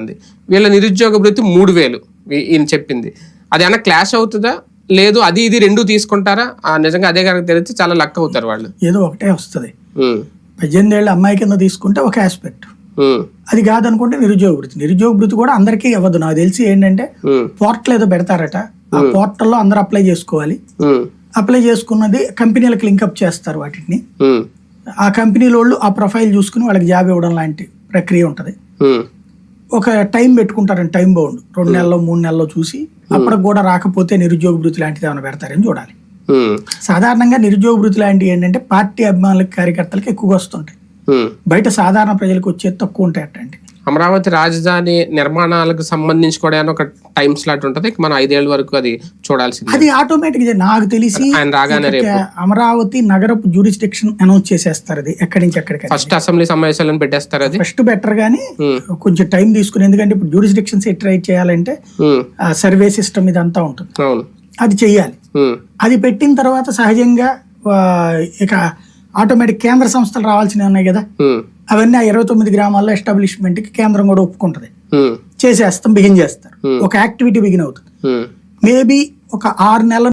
ఉంది. వీళ్ళ నిరుద్యోగ భృతి మూడు వేలు ఈయన చెప్పింది. అది ఏమన్నా క్లాష్ అవుతుందా? లేదు అది ఇది రెండు తీసుకుంటారా? నిజంగా అదే కనుక తెలిస్తే చాలా లక్ అవుతారు వాళ్ళు. ఏదో ఒకటే వస్తుంది. పద్దెనిమిది ఏళ్ళ అమ్మాయి కింద తీసుకుంటే ఒక ఆస్పెక్ట్ అది కాదనుకుంటే నిరుద్యోగ వృత్తి. నిరుద్యోగ వృత్తి కూడా అందరికీ ఇవ్వదు. నాకు తెలిసి ఏంటంటే పోర్టల్ ఏదో పెడతారట. ఆ పోర్టల్లో అందరూ అప్లై చేసుకోవాలి. అప్లై చేసుకున్నది కంపెనీలకు లింకప్ చేస్తారు వాటిని. ఆ కంపెనీల వాళ్ళు ఆ ప్రొఫైల్ చూసుకుని వాళ్ళకి జాబ్ ఇవ్వడం లాంటి ప్రక్రియ ఉంటుంది. ఒక టైం పెట్టుకుంటారని టైం బౌండ్. రెండు నెలల్లో మూడు నెలల్లో చూసి అప్పటికి కూడా రాకపోతే నిరుద్యోగ వృత్తి లాంటిది ఏమైనా పెడతారని చూడాలి. సాధారణంగా నిరుద్యోగ వృత్తి లాంటివి ఏంటంటే పార్టీ అభిమానులకి కార్యకర్తలకు ఎక్కువగా వస్తుంటాయి. బయట సాధారణ ప్రజలకు వచ్చేది తక్కువ ఉంటాయి అట్టండి అమరావతి రాజధాని నిర్మాణాలకు సంబంధించి కూడా ఒక టైం స్లాట్ ఉంటుంది మనం ఐదేళ్ళ వరకు అది చూడాల్సింది. అది ఆటోమేటిక్ నాకు తెలిసి ఆయన రాగానే రేపు. అమరావతి నగరపు జ్యూరిస్డిక్షన్ అనౌన్స్ చేసేస్తారు అది ఎక్కడి నుంచి ఎక్కడికి ఫస్ట్ అసెంబ్లీ సమావేశాలను పెట్టేస్తారు అది. ఫస్ట్ బెటర్ గానీ ఉమ్, కొంచెం టైం తీసుకుని ఎందుకంటే ఇప్పుడు జ్యూరిస్డిక్షన్స్ ట్రై చేయాలంటే సర్వే సిస్టమ్ ఇదంతా ఉంటుంది. అది చెయ్యాలి. ఉమ్, అది పెట్టిన తర్వాత సహజంగా ఇక ఆటోమేటిక్ కేంద్ర సంస్థలు రావాల్సినవి ఉన్నాయి కదా. అవన్నీ ఆ ఇరవై తొమ్మిది గ్రామాల్లో establishment కి కేంద్రం కూడా ఒప్పుకుంటది. చేసేస్తాం బిగిన్ చేస్తారు. ఒక యాక్టివిటీ బిగిన్ అవుతుంది. మేబీ ఒక ఆరు నెలల